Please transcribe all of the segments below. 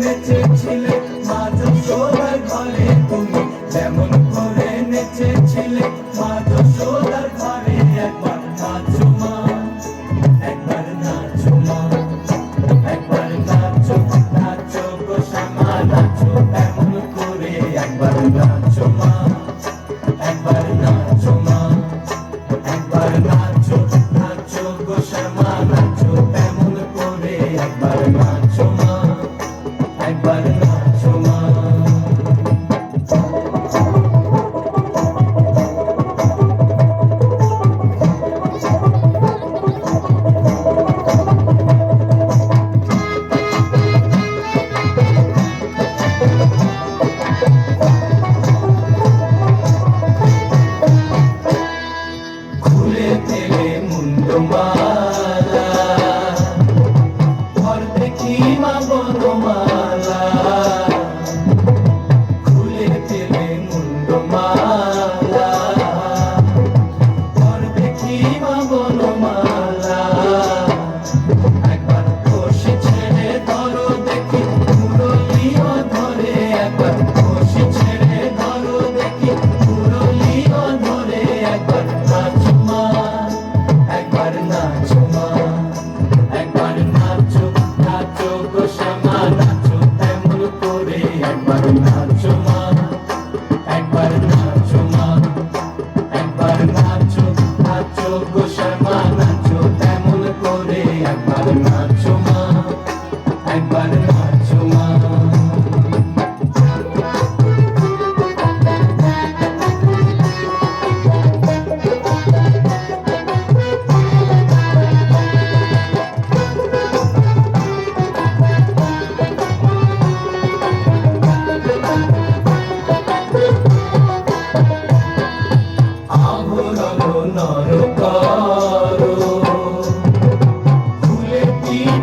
নেচেছিলে মাঝ সবার ঘরে তুমি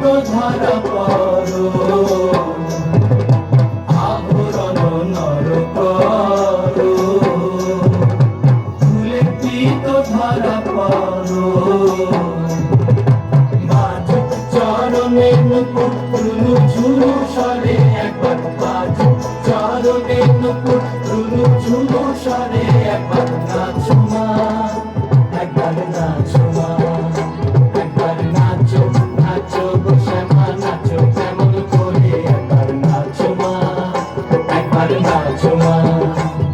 তো ধরা পড়ো আভরণ নর করো। ফুলে তো ধরা পড়ো মাঝুক চরণে নুপুর রুনু ঝুলু সরে একবার মাঝুক চরণে নুপুর রুনু ঝুলু সরে একবার নাচুমা। একবার semana